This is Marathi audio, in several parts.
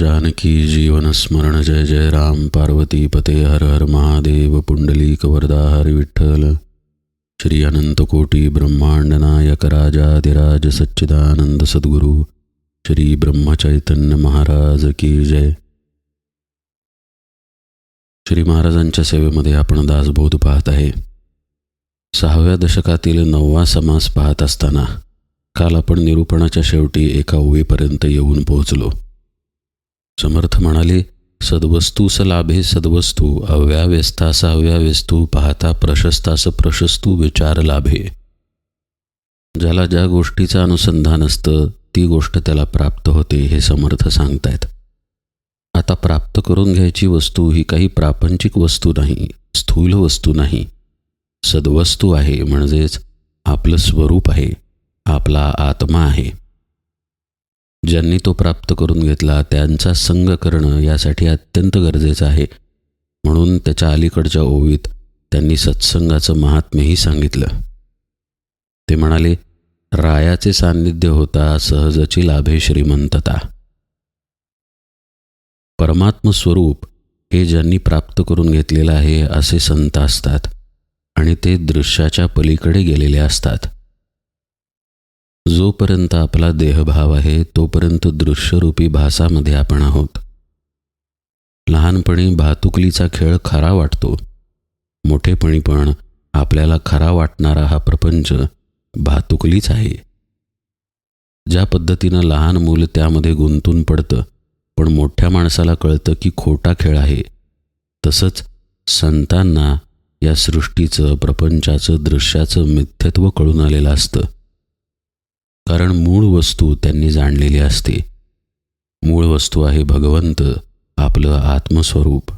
जानकी जीवन स्मरण जय जय राम पार्वती पते हर हर महादेव पुंडली वरदा हर विठ्ठल। श्री अनंतकोटी ब्रह्मांड नायक राजाधिराज सच्चिदानंद सद्गुरु श्री ब्रह्मचैतन्य महाराज की जय। श्री महाराजांच्या सेवेमध्ये आपण दासबोध पाहत आहे. सहाव्या दशकातील नववा समास पाहत असताना काल आपण निरूपणाच्या शेवटी एका ओळीपर्यंत येऊन पोहोचलो. समर्थ म्हणाले सद्वस्तूस लाभे सद्वस्तू अव्याव्यस्तास अव्याव्यस्तू पाहता प्रशस्तास प्रशस्तू विचार लाभे. ज्याला ज्या गोष्टीचं अनुसंधान असतं ती गोष्ट त्याला प्राप्त होते हे समर्थ सांगतायत. आता प्राप्त करून घ्यायची वस्तू ही काही प्रापंचिक वस्तू नाही स्थूल वस्तू नाही. सद्वस्तू आहे म्हणजेच आपलं स्वरूप आहे आपला आत्मा आहे. ज्यांनी तो प्राप्त करून घेतला त्यांचा संग करणं यासाठी अत्यंत गरजेचं आहे. म्हणून त्याच्या अलीकडच्या ओवीत त्यांनी सत्संगाचं महात्म्यही सांगितलं. ते म्हणाले रायाचे सान्निध्य होता सहजची लाभे श्रीमंतता. परमात्म स्वरूप हे ज्यांनी प्राप्त करून घेतलेलं आहे असे संत असतात आणि ते दृश्याच्या पलीकडे गेलेले असतात. जोपर्यंत आपला देहभाव आहे तोपर्यंत दृश्यरूपी भासामध्ये आपण आहोत. लहानपणी भातुकलीचा खेळ खरा वाटतो. मोठेपणी पण आपल्याला खरा वाटणारा हा प्रपंच भातुकलीच आहे. ज्या पद्धतीनं लहान मूल त्यामध्ये गुंतून पडतं पण मोठ्या माणसाला कळतं की खोटा खेळ आहे. तसंच संतांना या सृष्टीचं प्रपंचाचं दृश्याचं मिथ्यत्व कळून आलेलं असतं. कारण मूळ वस्तू त्यांनी जाणलेली असते. मूळ वस्तू आहे भगवंत आपलं आत्मस्वरूप.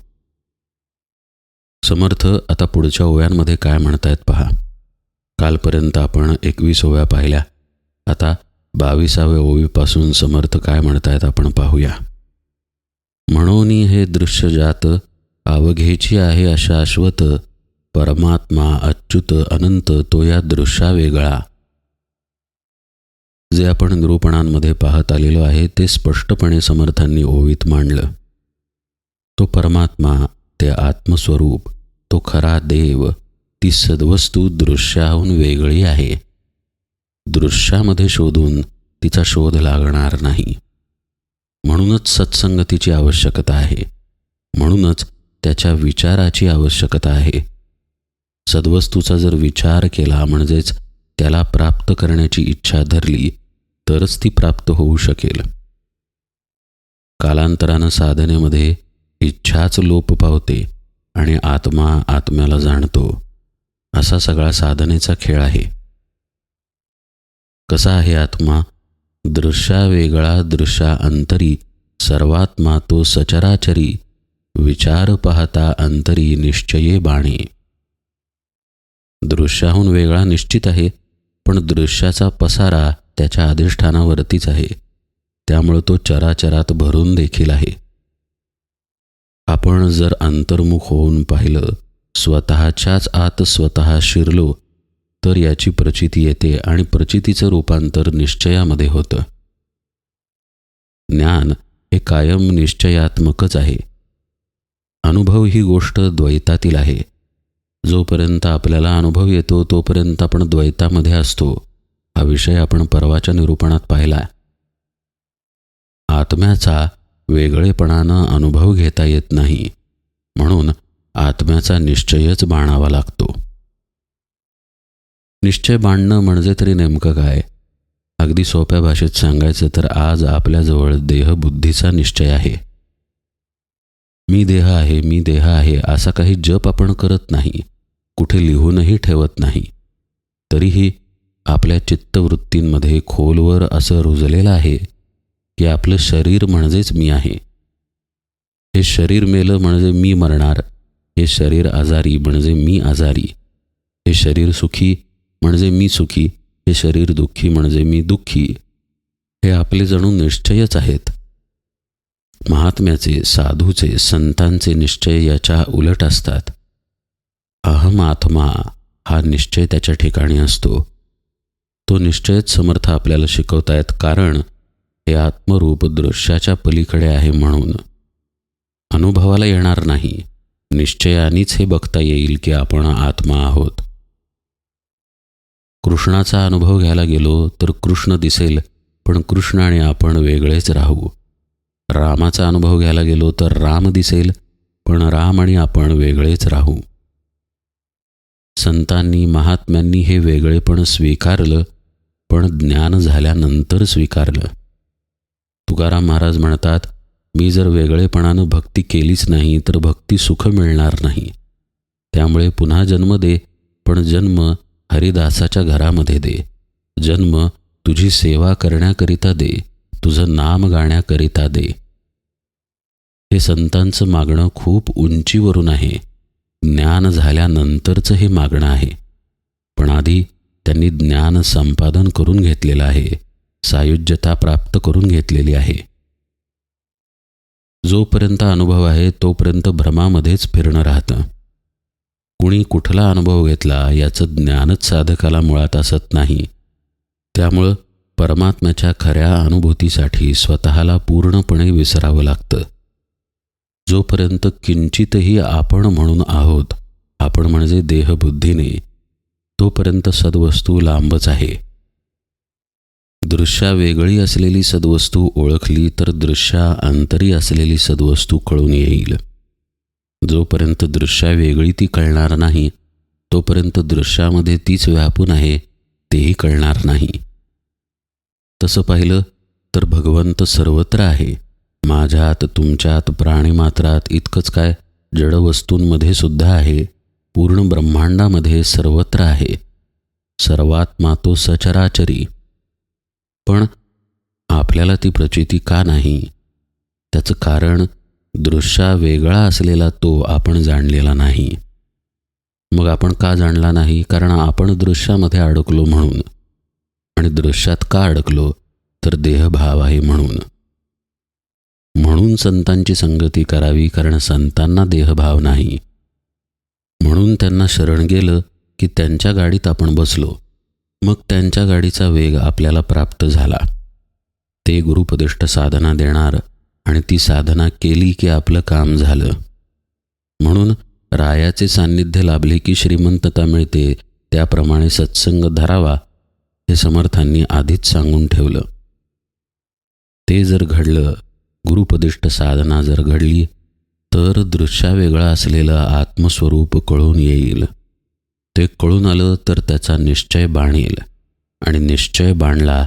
समर्थ आता पुढच्या ओव्यांमध्ये काय म्हणतायत पहा. कालपर्यंत आपण एकवीस ओव्या पाहिल्या. आता बावीसाव्या ओवीपासून समर्थ काय म्हणतायत आपण पाहूया. म्हणून हे दृश्य जात अवघेची आहे शाश्वत परमात्मा अच्युत अनंत तो या दृश्या वेगळा जे आपण निरूपणांमध्ये पाहत आलेलो आहे ते स्पष्टपणे समर्थांनी ओवीत मांडलं. तो परमात्मा ते आत्मस्वरूप तो खरा देव ती सद्वस्तू दृश्याहून वेगळी आहे. दृश्यामध्ये शोधून तिचा शोध लागणार नाही. म्हणूनच सत्संगतीची आवश्यकता आहे. म्हणूनच त्याच्या विचाराची आवश्यकता आहे. सद्वस्तूचा जर विचार केला म्हणजेच त्याला प्राप्त करण्याची इच्छा धरली तरच ती प्राप्त होऊ शकेल. कालांतरानं साधनेमध्ये इच्छाच लोप पावते आणि आत्मा आत्म्याला जाणतो. असा सगळा साधनेचा खेळ आहे. कसा आहे आत्मा? दृश्या वेगळा दृश्या अंतरी सर्वात्मा तो सचराचरी विचार पाहता अंतरी निश्चये बाणे. दृश्याहून वेगळा निश्चित आहे पण दृश्याचा पसारा त्याच्या अधिष्ठानावरतीच आहे. त्यामुळं तो चराचरात भरून देखील आहे. आपण जर अंतर्मुख होऊन पाहिलं स्वतःच्याच आत स्वतः शिरलो तर याची प्रचिती येते आणि प्रचितीचं रूपांतर निश्चयामध्ये होतं. ज्ञान हे कायम निश्चयात्मकच आहे. अनुभव ही गोष्ट द्वैतातील आहे. जोपर्यंत आपल्याला अनुभव येतो तोपर्यंत आपण द्वैतामध्ये असतो. हा विषय आपण परवाच्या निरूपणात पाहिला आत्म्याचा वेगळेपणानं अनुभव घेता येत नाही म्हणून आत्म्याचा निश्चयच बाणावा लागतो. निश्चय बांधणं म्हणजे तरी नेमकं काय? अगदी सोप्या भाषेत सांगायचं तर आज आपल्याजवळ देहबुद्धीचा निश्चय आहे. मी देह आहे मी देह आहे असा काही जप आपण करत नाही कुठे लिहूनही ठेवत नाही. तरीही आपल्या चित्तवृत्तींमध्ये खोलवर असं रुजलेलं आहे की आपलं शरीर म्हणजेच मी आहे. हे शरीर मेलं म्हणजे मी मरणार. हे शरीर आजारी म्हणजे मी आजारी. हे शरीर सुखी म्हणजे मी सुखी. हे शरीर दुःखी म्हणजे मी दुःखी. हे आपले जणू निश्चयच आहेत. महात्म्याचे साधूचे संतांचे निश्चय याच्या उलट असतात. अहम आत्मा हा निश्चय त्याच्या ठिकाणी असतो. तो निश्चयच समर्थ आपल्याला शिकवतायत कारण हे आत्मरूप दृश्याच्या पलीकडे आहे म्हणून. अनुभवाला येणार नाही. निश्चयानीच हे बघता येईल की आपण आत्मा आहोत. कृष्णाचा अनुभव घ्यायला गेलो तर कृष्ण दिसेल पण कृष्ण आणि आपण वेगळेच राहू. रामाचा अनुभव घ्यायला गेलो तर राम दिसेल पण राम आणि आपण वेगळेच राहू. संतांनी महात्म्यांनी हे वेगळेपण स्वीकारलं पण ज्ञान झाल्यानंतर स्वीकारलं. तुकाराम महाराज म्हणतात मी जर वेगळेपणानं भक्ती केलीच नाही तर भक्ती सुख मिळणार नाही. त्यामुळे पुन्हा जन्म दे पण जन्म हरिदासाच्या घरामध्ये दे. जन्म तुझी सेवा करण्याकरिता दे तुझं नाम गाण्याकरिता दे. हे संतांचं मागणं खूप उंचीवरून आहे. ज्ञान झाल्यानंतरचं हे मागणं आहे. पण आधी त्यांनी ज्ञान संपादन करून घेतलेलं आहे सायुज्यता प्राप्त करून घेतलेली आहे. जोपर्यंत अनुभव आहे तोपर्यंत भ्रमामध्येच फिरणं राहतं. कुणी कुठला अनुभव घेतला याचं ज्ञानच साधकाला मुळात असत नाही. त्यामुळं परमात्म्याच्या खऱ्या अनुभूतीसाठी स्वतःला पूर्णपणे विसरावं लागतं. जोपर्यंत किंचितही आपण म्हणून आहोत आपण म्हणजे देहबुद्धीने तोपर्यंत सद्वस्तू लांबच आहे. दृश्या वेगळी असलेली सद्वस्तू ओळखली तर दृश्या अंतरी असलेली सद्वस्तू कळून येईल. जोपर्यंत दृश्या वेगळी ती कळणार नाही तोपर्यंत दृश्यामध्ये तीच व्यापून आहे तेही कळणार नाही. तसं पाहिलं तर भगवंत सर्वत्र आहे. माझ्यात तुमच्यात प्राणीमात्रात इतकंच काय जडवस्तूंमध्ये सुद्धा आहे. पूर्ण ब्रह्मांडामध्ये सर्वत्र आहे. सर्वात्मा तो सचराचरी. पण आपल्याला ती प्रचिती का नाही? त्याचं कारण दृश्या वेगळा असलेला तो आपण जाणलेला नाही. मग आपण का जाणला नाही? कारण आपण दृश्यामध्ये अडकलो म्हणून. आणि दृश्यात का अडकलो? तर देहभाव आहे म्हणून. म्हणून संतांची संगती करावी कारण संतांना देहभाव नाही. म्हणून त्यांना शरण गेलं की त्यांच्या गाडीत आपण बसलो. मग त्यांच्या गाडीचा वेग आपल्याला प्राप्त झाला. ते गुरुपदिष्ट साधना देणार आणि ती साधना केली की आपलं काम झालं. म्हणून रायाचे सान्निध्य लाभले की श्रीमंतता मिळते त्याप्रमाणे सत्संग धरावा हे समर्थांनी आधीच सांगून ठेवलं. ते जर घडलं गुरुपदिष्ट साधना जर घडली तर दृश्यावेगळा असलेलं आत्मस्वरूप कळून येईल. ते कळून आलं तर त्याचा निश्चय बाणेल. आणि निश्चय बाणला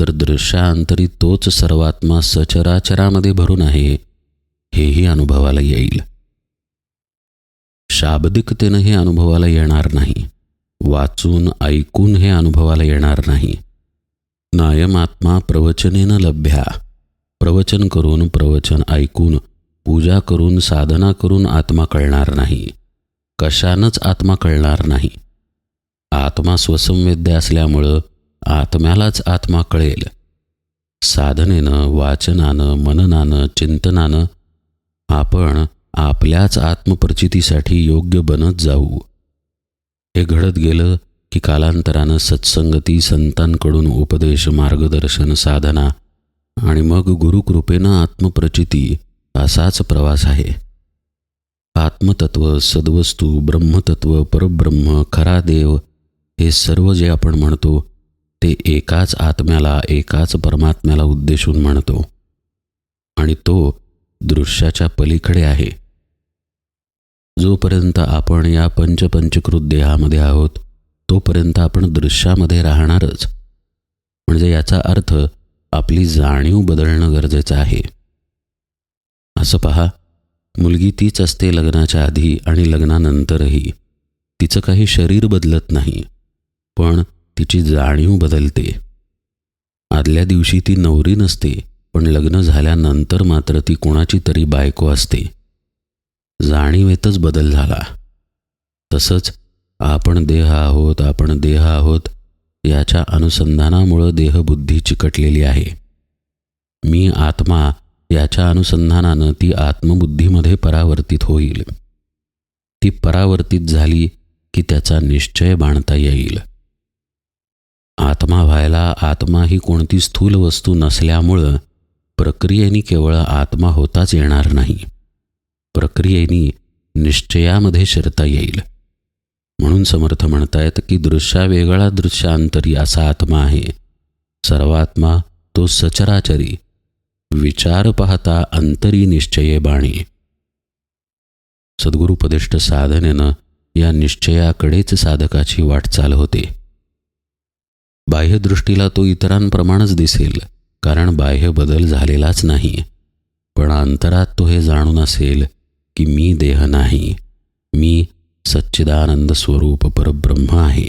तर दृश्याअंतरी तोच सर्वात्मा सचराचरामध्ये भरून आहे हेही अनुभवाला येईल. शाब्दिकतेनं हे अनुभवाला येणार नाही. वाचून ऐकून हे अनुभवाला येणार नाही. नायमात्मा प्रवचनेनं लभ्या. प्रवचन करून प्रवचन ऐकून पूजा करून साधना करून आत्मा कळणार नाही. कशानंच आत्मा कळणार नाही. आत्मा स्वसंवेद्य असल्यामुळं आत्म्यालाच आत्मा कळेल. साधनेनं वाचनानं मननानं चिंतनानं आपण आपल्याच आत्मप्रचितीसाठी योग्य बनत जाऊ. हे घडत गेलं की कालांतरानं सत्संगती संतांकडून उपदेश मार्गदर्शन साधना आणि मग गुरुकृपेनं आत्मप्रचिती असाच प्रवास आहे. आत्मतत्व सद्वस्तू ब्रह्मतत्व परब्रह्म खरा देव हे सर्व जे आपण म्हणतो ते एकाच आत्म्याला एकाच परमात्म्याला उद्देशून म्हणतो. आणि तो दृश्याच्या पलीकडे आहे. जोपर्यंत आपण या पंचपंचकृत देहामध्ये आहोत तोपर्यंत आपण दृश्यामध्ये राहणारच. म्हणजे याचा अर्थ आपली जाणीव बदलणं गरजेचं आहे. असं पहा मुलगी तीच असते लग्नाच्या आधी आणि लग्नानंतरही. तिचं काही शरीर बदलत नाही पण तिची जाणीव बदलते. आदल्या दिवशी ती नवरी नसते पण लग्न झाल्यानंतर मात्र ती कोणाची तरी बायको असते. जाणीवेतच बदल झाला. तसंच आपण देह आहोत आपण देह आहोत याच्या अनुसंधानामुळं देहबुद्धी चिकटलेली आहे. मी आत्मा याच्या अनुसंधानानं ती आत्मबुद्धीमध्ये परावर्तित होईल. ती परावर्तित झाली की त्याचा निश्चय बांधता येईल. आत्मा व्हायला आत्मा ही कोणती स्थूल वस्तू नसल्यामुळं प्रक्रियेनी केवळ आत्मा होताच येणार नाही. प्रक्रियेनी निश्चयामध्ये शिरता येईल. म्हणून समर्थ म्हणतायत की दृश्या वेगळा दृश्यांतरी असा आत्मा आहे. सर्वात्मा तो सचराचरी विचार पाहता अंतरी निश्चये बाणी. सद्गुरुपदिष्ट साधनेनं या निश्चयाकडेच साधकाची वाटचाल होते. बाह्यदृष्टीला तो इतरांप्रमाणेच दिसेल कारण बाह्य बदल झालेलाच नाही. पण अंतरात तो हे जाणून असेल की मी देह नाही मी सच्चिदानंद स्वरूप परब्रह्म आहे.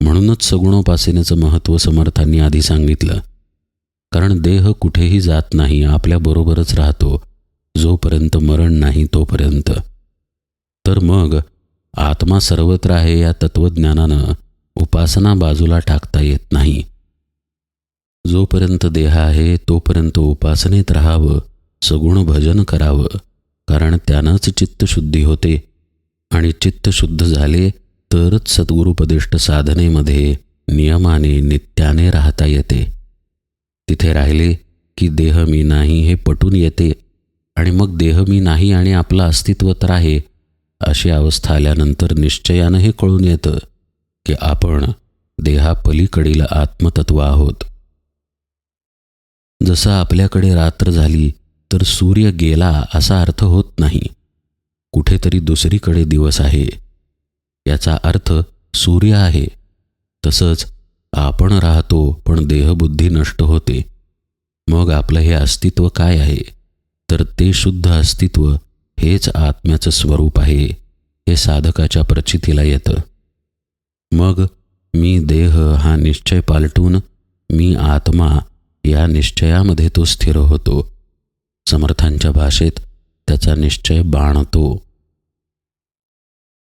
म्हणूनच सगुणोपासनेचं महत्त्व समर्थांनी आधी सांगितलं कारण देह कुठेही जात नाही आपल्याबरोबरच राहतो जोपर्यंत मरण नाही तोपर्यंत. तर मग आत्मा सर्वत्र आहे या तत्त्वज्ञानानं उपासना बाजूला टाकता येत नाही. जोपर्यंत देह आहे तोपर्यंत उपासनेत राहावं सगुण भजन करावं कारण त्यानंच चित्तशुद्धी होते. आणि चित्त शुद्ध झाले तरच सद्गुरुपदिष्ट साधनेमध्ये नियमाने नित्याने राहता येते. तिथे राहिले की देह मी नाही हे पटून येते आणि मग देह मी नाही आणि आपलं अस्तित्व तर आहे अशी अवस्था आल्यानंतर निश्चयानं हे कळून येतं की आपण देहापलीकडील आत्मतत्व आहोत. जसं आपल्याकडे रात्र झाली तर सूर्य गेला असा अर्थ होत नाही. कुठेतरी दुसरीकडे दिवस आहे. याचा अर्थ सूर्य आहे. तसंच आपण राहतो पण देहबुद्धी नष्ट होते. मग आपलं हे अस्तित्व काय आहे? तर ते शुद्ध अस्तित्व हेच आत्म्याचं स्वरूप आहे हे साधकाच्या प्रचितीला येतं. मग मी देह हा निश्चय पालटून मी आत्मा या निश्चयामध्ये तो स्थिर होतो. समर्थांच्या भाषेत त्याचा निश्चय बाणतो.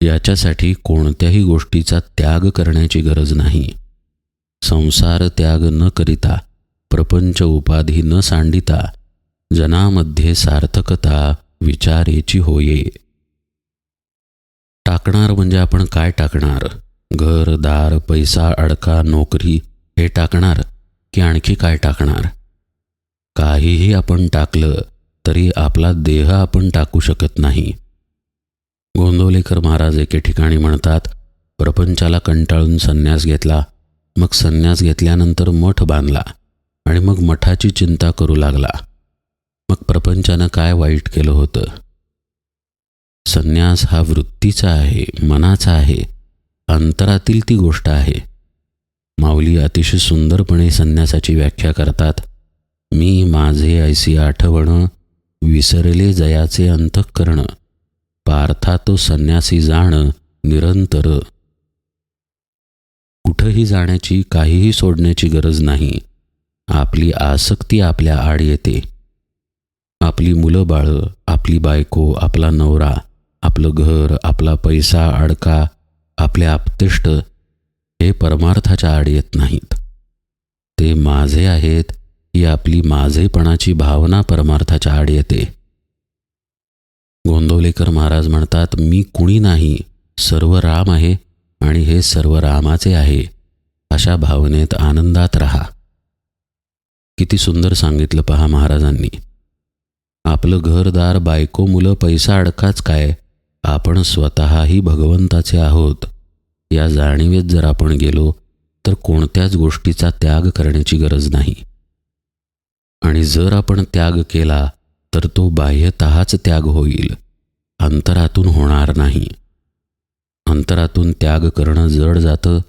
याच्यासाठी कोणत्याही गोष्टीचा त्याग करण्याची गरज नाही. संसार त्याग न करिता प्रपंच उपाधी न सांडिता जनामध्ये सार्थकता विचारेची होये. टाकणार म्हणजे आपण काय टाकणार? घर दार पैसा अडका नोकरी हे टाकणार की आणखी काय टाकणार? काहीही आपण टाकलं तरी आपला देह आपण टाकू शकत नाही. गोंदवलेकर महाराज एके ठिकाणी म्हणतात प्रपंचाला कंटाळून संन्यास घेतला मग संन्यास घेतल्यानंतर मठ बांधला आणि मग मठाची चिंता करू लागला. मग प्रपंचानं काय वाईट केलं होतं? संन्यास हा वृत्तीचा आहे मनाचा आहे अंतरातील ती गोष्ट आहे. माऊली अतिशय सुंदरपणे संन्यासाची व्याख्या करतात मी माझे ऐसी आठवण विसरले जयाचे अंतःकरण पार्था तो संन्यासी जाणं निरंतर कुठंही जाण्याची काहीही सोडण्याची गरज नाही. आपली आसक्ती आपल्या आड येते. आपली मुलं बाळं आपली बायको आपला नवरा आपलं घर आपला पैसा अडका आपले आपतिष्ट हे परमार्थाच्या आड येत नाहीत. ते माझे आहेत ही आपली माझेपणाची भावना परमार्थाच्या आड येते. गोंदवलेकर महाराज म्हणतात मी कुणी नाही सर्व राम आहे आणि हे सर्व रामाचे आहे अशा भावनेत आनंदात राहा. किती सुंदर सांगितलं पहा महाराजांनी. आपलं घरदार बायको मुलं पैसा अडकाच काय? आपण स्वतःही भगवंताचे आहोत. या जाणीवेत जर आपण गेलो तर कोणत्याच गोष्टीचा त्याग करण्याची गरज नाही. आणि जर आपण त्याग केला तर तो बाह्यतःच त्याग होईल. अंतरातून होणार नाही. अंतरातून त्याग करणं जड जातं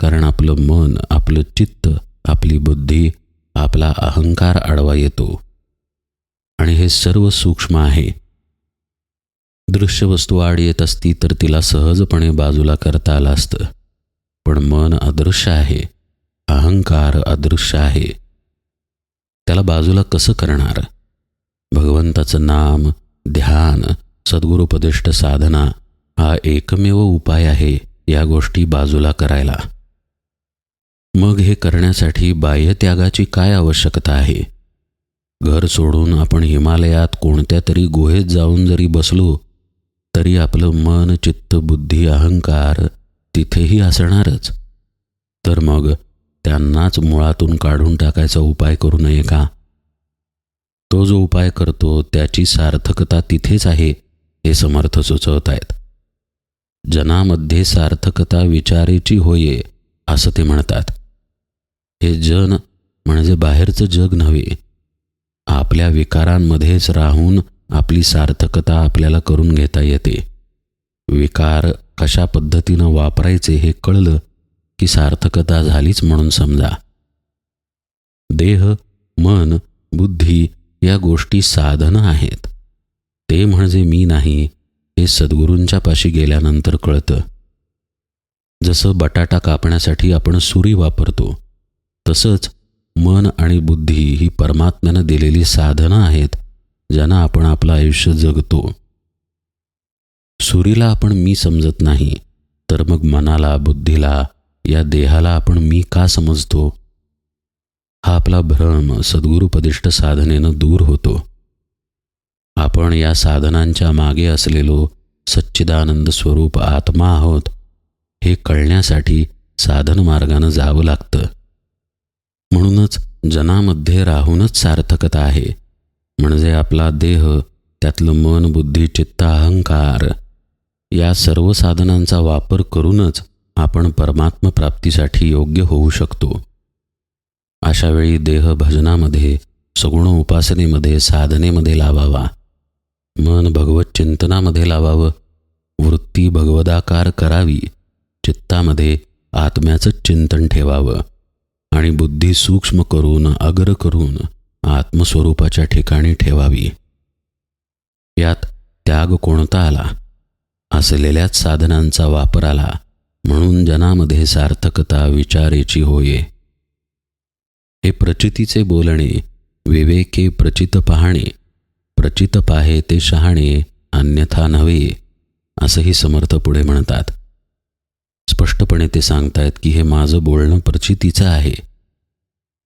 कारण आपलं मन आपलं चित्त आपली बुद्धी आपला अहंकार आडवा येतो. आणि हे सर्व सूक्ष्म आहे. दृश्य वस्तू आड येत असती तर तिला सहजपणे बाजूला करता आलं असतं. पण मन अदृश्य आहे. अहंकार अदृश्य आहे. त्याला बाजूला कसं करणार? भगवंताचं नाम ध्यान सद्गुरुपदिष्ट साधना हा एकमेव उपाय आहे या गोष्टी बाजूला करायला. मग हे करण्यासाठी बाह्यत्यागाची काय आवश्यकता आहे? घर सोडून आपण हिमालयात कोणत्या तरी गुहेत जाऊन जरी बसलो तरी आपलं मन चित्त बुद्धी अहंकार तिथेही असणारच. तर मग त्यांनाच मुळातून काढून टाकायचा उपाय करू नये का? तो जो उपाय करतो त्याची सार्थकता तिथेच आहे हे समर्थ सुचवत आहेत जनामध्ये सार्थकता विचारेची होये असं ते म्हणतात. हे जन म्हणजे बाहेरचं जग नव्हे. आपल्या विकारांमध्येच राहून आपली सार्थकता आपल्याला करून घेता येते. विकार कशा पद्धतीनं वापरायचे हे कळलं की सार्थकता झालीच म्हणून समजा. देह मन बुद्धी या गोष्टी साधनं आहेत. ते म्हणजे मी नाही हे सद्गुरूंच्या पाशी गेल्यानंतर कळतं. जसं बटाटा कापण्यासाठी आपण सुरी वापरतो तसंच मन आणि बुद्धी ही परमात्म्यानं दिलेली साधनं आहेत ज्यांना आपण आपलं आयुष्य जगतो. सुरीला आपण मी समजत नाही तर मग मनाला बुद्धीला या देहाला आपण मी का समजतो? हा आपला भ्रम सद्गुरुपदिष्ट साधनेनं दूर होतो. आपण या साधनांच्या मागे असलेलो सच्चिदानंद स्वरूप आत्मा आहोत हे कळण्यासाठी साधन मार्गानं जावं लागतं. म्हणूनच जनामध्ये राहूनच सार्थकता आहे. म्हणजे आपला देह त्यातलं मन बुद्धी चित्त अहंकार या सर्व साधनांचा वापर करूनच आपण परमात्म प्राप्तीसाठी योग्य होऊ शकतो. अशावेळी देह भजनामध्ये सगुण उपासनेमध्ये साधनेमध्ये लावावा. मन भगवत चिंतनामध्ये लावावं. वृत्ती भगवदाकार करावी. चित्तामध्ये आत्म्याचं चिंतन ठेवावं. आणि बुद्धी सूक्ष्म करून अग्र करून आत्मस्वरूपाच्या ठिकाणी ठेवावी. यात त्याग कोणता आला? असलेल्याच साधनांचा वापर आला. म्हणून जनामध्ये सार्थकता विचारेची होये. हे प्रचितीचे बोलणे विवेके प्रचित पाहणे प्रचित पाहे ते शहाणे अन्यथा नव्हे असंही समर्थ पुढे म्हणतात. स्पष्टपणे ते सांगतायत की हे माझं बोलणं प्रचितीचं आहे.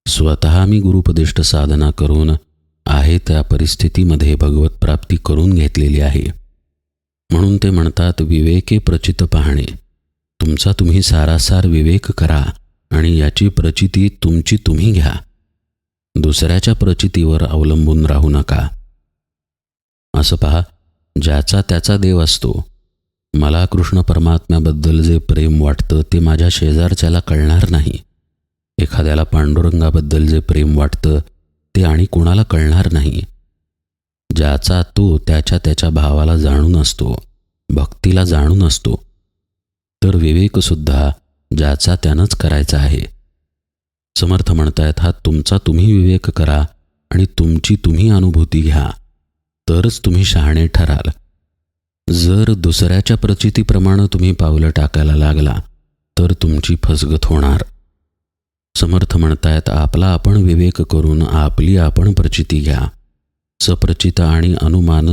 स्वतः मी गुरुपदिष्ट साधना करून आहे त्या परिस्थितीमध्ये भगवत प्राप्ती करून घेतलेली आहे. म्हणून ते म्हणतात विवेके प्रचित पाहणे. तुमचा तुम्ही सारासार विवेक करा आणि याची प्रचिती तुमची तुम्ही घ्या. दुसऱ्याच्या प्रचितीवर अवलंबून राहू नका. असं पहा ज्याचा त्याचा देव असतो. मला कृष्ण परमात्म्याबद्दल जे प्रेम वाटतं ते माझ्या शेजारच्याला कळणार नाही. एखाद्याला पांडुरंगाबद्दल जे प्रेम वाटतं ते आणि कोणाला कळणार नाही. ज्याचा तो त्याच्या त्याच्या भावाला जाणून असतो भक्तीला जाणून असतो. तर विवेकसुद्धा ज्याचा त्यानंच करायचा आहे. समर्थ म्हणतायत हा तुमचा तुम्ही विवेक करा आणि तुमची तुम्ही अनुभूती घ्या. तरच तुम्ही शहाणे ठराल. जर दुसऱ्याच्या प्रचितीप्रमाणे तुम्ही पावलं टाकायला लागला तर तुमची फसगत होणार. समर्थ म्हणतायत आपला आपण विवेक करून आपली आपण प्रचिती घ्या. सप्रचित आणि अनुमान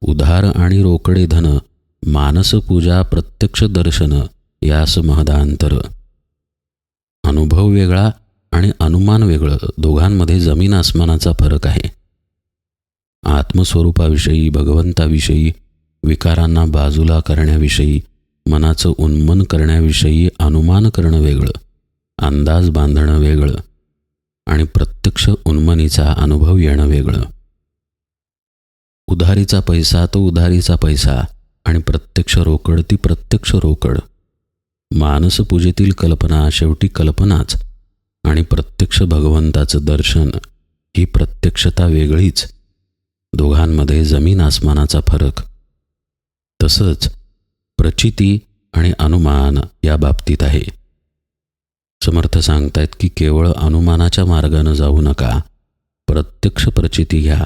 उधार आणि रोकडे धन मानसपूजा प्रत्यक्ष दर्शन यास महदांतर. अनुभव वेगळा आणि अनुमान वेगळं दोघांमध्ये जमीन आसमानाचा फरक आहे. आत्मस्वरूपाविषयी भगवंताविषयी विकारांना बाजूला करण्याविषयी मनाचं उन्मन करण्याविषयी अनुमान करणं वेगळं अंदाज बांधणं वेगळं आणि प्रत्यक्ष उन्मनीचा अनुभव येणं वेगळं. उधारीचा पैसा तो उधारीचा पैसा आणि प्रत्यक्ष रोकड ती प्रत्यक्ष रोकड. मानसपूजेतील कल्पना शेवटी कल्पनाच आणि प्रत्यक्ष भगवंताचं दर्शन ही प्रत्यक्षता वेगळीच दोघांमध्ये जमीन आसमानाचा फरक. तसंच प्रचिती आणि अनुमान या बाबतीत आहे. समर्थ सांगतायत की केवळ अनुमानाच्या मार्गानं जाऊ नका. प्रत्यक्ष प्रचिती घ्या.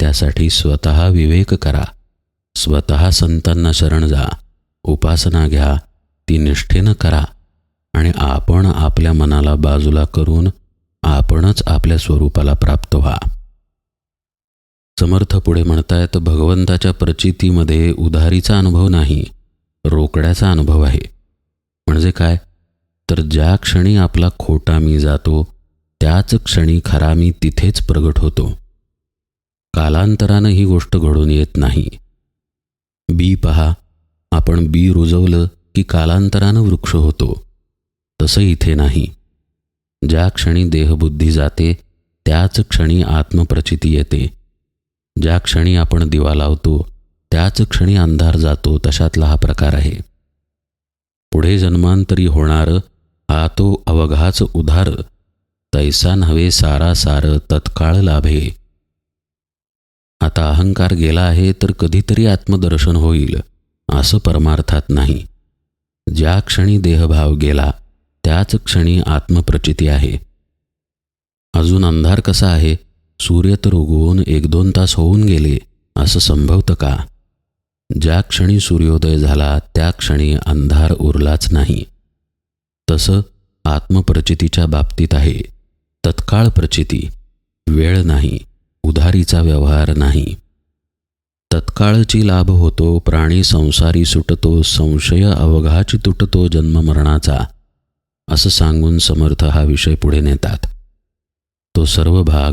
त्यासाठी स्वतः विवेक करा. स्वतः संतांना शरण जा. उपासना घ्या. ती निष्ठेनं करा. आणि आपण आपल्या मनाला बाजूला करून आपणच आपल्या स्वरूपाला प्राप्त व्हा. समर्थ पुढे म्हणतायत भगवंताच्या प्रचितीमध्ये उधारीचा अनुभव नाही रोकड्याचा अनुभव आहे. म्हणजे काय? तर ज्या क्षणी आपला खोटा मी जातो त्याच क्षणी खरा मी तिथेच प्रगट होतो. कालांतरानं ही गोष्ट घडून येत नाही. बी पहा आपण बी रुजवलं की कालांतरानं वृक्ष होतो. तसं इथे नाही. ज्या क्षणी देहबुद्धी जाते त्याच क्षणी आत्मप्रचिती येते. ज्या क्षणी आपण दिवा लावतो त्याच क्षणी अंधार जातो तशातला हा प्रकार आहे. पुढे जन्मांतरी होणार हा तो अवघाच उधार. तैसा नव्हे सारा सार तत्काळ लाभे. आता अहंकार गेला आहे तर कधीतरी आत्मदर्शन होईल असं परमार्थात नाही. ज्या क्षणी देहभाव गेला त्याच क्षणी आत्मप्रचिती आहे. अजून अंधार कसा आहे? सूर्य तर उगवून एक दोन तास होऊन गेले असं संभवतं का? ज्या क्षणी सूर्योदय झाला त्या क्षणी अंधार उरलाच नाही. तसं आत्मप्रचितीच्या बाबतीत आहे. तत्काळ प्रचिती वेळ नाही उधारीचा व्यवहार नाही. तत्काळची लाभ होतो प्राणी संसारी सुटतो संशय अवघाची तुटतो जन्ममरणाचा असं सांगून समर्थ हा विषय पुढे नेतात. तो सर्व भाग